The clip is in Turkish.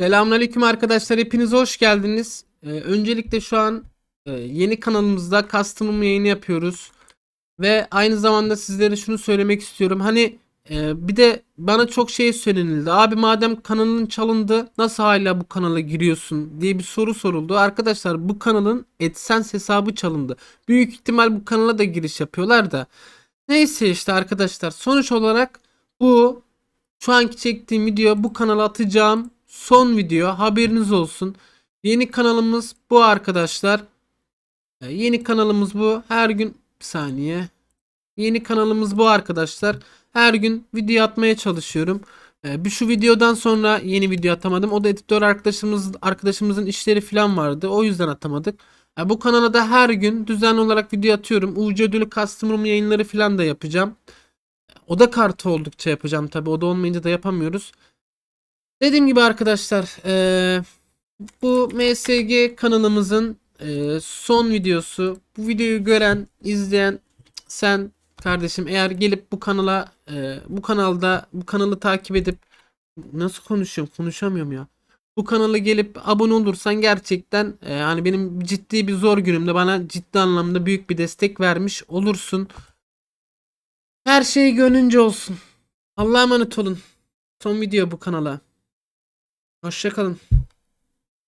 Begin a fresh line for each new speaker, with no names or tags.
Selamünaleyküm arkadaşlar. Hepiniz hoş geldiniz. Ee, öncelikle şu an e, yeni kanalımızda custom yayını yapıyoruz. Ve aynı zamanda sizlere şunu söylemek istiyorum. Hani e, bir de bana çok şey söylenildi. Abi madem kanalın çalındı nasıl hala bu kanala giriyorsun diye bir soru soruldu. Arkadaşlar bu kanalın AdSense hesabı çalındı. Büyük ihtimal bu kanala da giriş yapıyorlar da. Neyse işte arkadaşlar sonuç olarak bu şu anki çektiğim video bu kanala atacağım son video haberiniz olsun. Yeni kanalımız bu arkadaşlar. Ee, Yeni kanalımız bu. Her gün bir saniye. Yeni kanalımız bu arkadaşlar. Her gün video atmaya çalışıyorum. Ee, Bir şu videodan sonra yeni video atamadım. O da editör arkadaşımız arkadaşımızın işleri falan vardı. O yüzden atamadık. Ee, Bu kanala da her gün düzenli olarak video atıyorum. UC ödülü custom yayınları falan da yapacağım. Oda kartı oldukça yapacağım tabi. Oda olmayınca da yapamıyoruz. Dediğim gibi arkadaşlar eee, bu MSG kanalımızın eee, son videosu. Bu videoyu gören, izleyen sen kardeşim eğer gelip bu kanala eee, bu kanalda bu kanalı takip edip nasıl konuşuyorum konuşamıyorum ya. Bu kanala gelip abone olursan gerçekten eee, hani benim ciddi bir zor günümde bana ciddi anlamda büyük bir destek vermiş olursun. Her şey gönlünce olsun. Allah'a emanet olun. Son video bu kanala. Hoşçakalın.